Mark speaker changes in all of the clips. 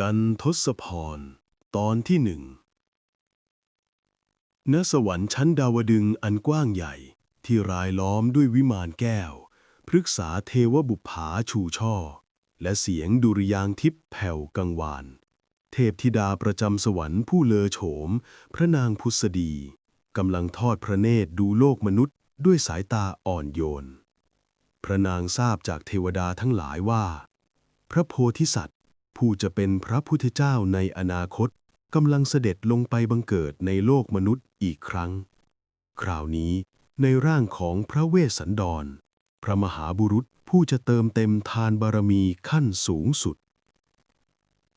Speaker 1: กันทศพร ตอนที่หนึ่งณสวรรค์ชั้นดาวดึงอันกว้างใหญ่ ที่รายล้อมด้วยวิมานแก้ว พฤกษาเทวบุปผาชูช่อ และเสียงดุริยางทิพย์แผ่วกังวาน เทพธิดาประจำสวรรค์ผู้เลอโฉม พระนางพุทธดีกำลังทอดพระเนตรดูโลกมนุษย์ด้วยสายตาอ่อนโยน พระนางทราบจากเทวดาทั้งหลายว่า พระโพธิสัตว์ ผู้จะเป็นพระพุทธเจ้าในอนาคตกำลังเสด็จลงไปบังเกิดในโลกมนุษย์อีกครั้ง คราวนี้ในร่างของพระเวสสันดร พระมหาบุรุษผู้จะเติมเต็มทานบารมีขั้นสูงสุด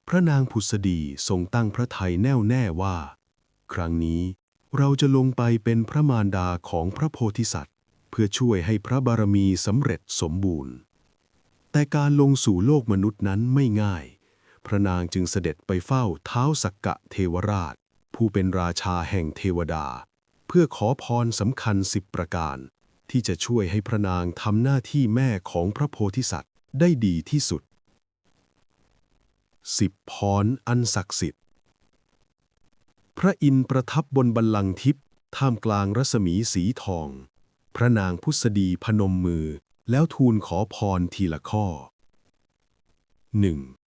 Speaker 1: พระนางผุษดีทรงตั้งพระทัยแน่วแน่ว่า ครั้งนี้เราจะลงไปเป็นพระมารดาของพระโพธิสัตว์ เพื่อช่วยให้พระบารมีสำเร็จสมบูรณ์ แต่การลงสู่โลกมนุษย์นั้นไม่ง่าย พระนางจึงเสด็จไปเฝ้าเท้าสักกะเทวราช ผู้เป็นราชาแห่งเทวดา เพื่อขอพรสำคัญสิบประการ ที่จะช่วยให้พระนางทำหน้าที่แม่ของพระโพธิสัตว์ได้ดีที่สุดสิบพรอันศักดิ์สิทธิ์ พระอินทร์ประทับบนบัลลังก์ทิพย์ท่ามกลางรัศมีสีทอง พระนางพุทธดีพนมมือแล้วทูลขอพรทีละข้อ 1.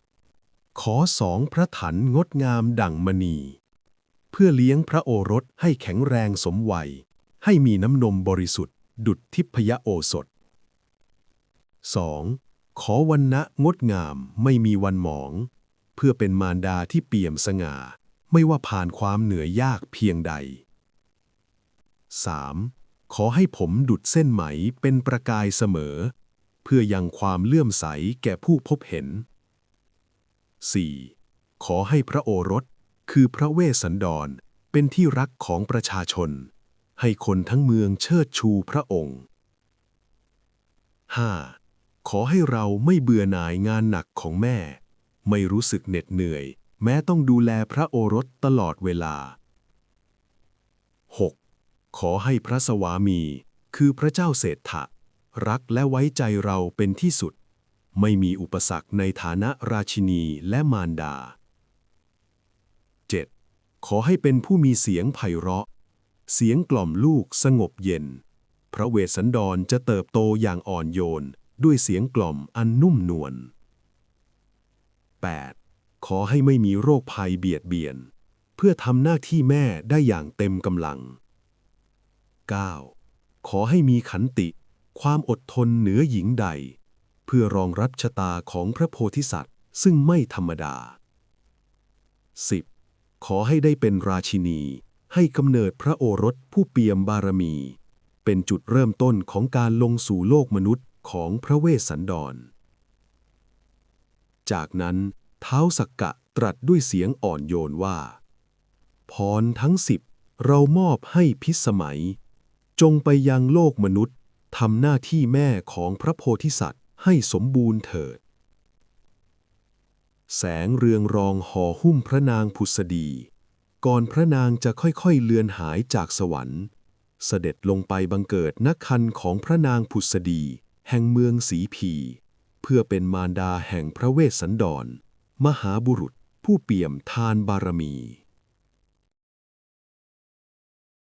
Speaker 1: ขอสองพระถันงดงามดั่งมณี เพื่อเลี้ยงพระโอรสให้แข็งแรงสมวัย ให้มีน้ำนมบริสุทธิ์ ดุจทิพยโอสถ 2. ขอวันนะงดงามไม่มีวันหมอง เพื่อเป็นมารดาที่เปี่ยมสง่า ไม่ว่าผ่านความเหนื่อยยากเพียงใด 3. ขอให้ผมดุดเส้นไหมเป็นประกายเสมอ เพื่อยังความเลื่อมใสแก่ผู้พบเห็น 4. ขอให้พระโอรส คือพระเวสสันดร เป็นที่รักของประชาชน ให้คนทั้งเมืองเชิดชูพระองค์ 5. ขอให้เราไม่เบื่อหน่ายงานหนักของแม่ ไม่รู้สึกเหน็ดเหนื่อย แม้ต้องดูแลพระโอรสตลอดเวลา 6. ขอให้พระสวามี คือพระเจ้าเศรษฐะรักและไว้ใจเราเป็นที่สุด ไม่มีอุปสรรคในฐานะราชินีและมารดา 7. ขอให้เป็นผู้มีเสียงไพเราะ เสียงกล่อมลูกสงบเย็น พระเวสสันดรจะเติบโตอย่างอ่อนโยน ด้วยเสียงกล่อมอันนุ่มนวล 8. ขอให้ไม่มีโรคภัยเบียดเบียน เพื่อทำหน้าที่แม่ได้อย่างเต็มกำลัง 9. ขอให้มีขันติ ความอดทนเหนือหญิงใด เพื่อรองรับชะตาของพระโพธิสัตว์ ซึ่งไม่ธรรมดา 10. ขอให้ได้เป็นราชินี ให้กำเนิดพระโอรสผู้เปี่ยมบารมี เป็นจุดเริ่มต้นของการลงสู่โลกมนุษย์ของพระเวสสันดร จากนั้นเท้าสักกะตรัสด้วยเสียงอ่อนโยนว่า พรทั้งสิบเรามอบให้พิสมัย จงไปยังโลกมนุษย์ทำหน้าที่แม่ของพระโพธิสัตว์ ให้สมบูรณ์เถิด แสงเรืองรองห่อหุ้มพระนางผุษดี ก่อนพระนางจะค่อยๆเลือนหายจากสวรรค์ เสด็จลงไปบังเกิดณคันของพระนางผุษดี แห่งเมืองสีพี เพื่อเป็นมารดาแห่งพระเวสสันดร มหาบุรุษผู้เปี่ยมทานบารมี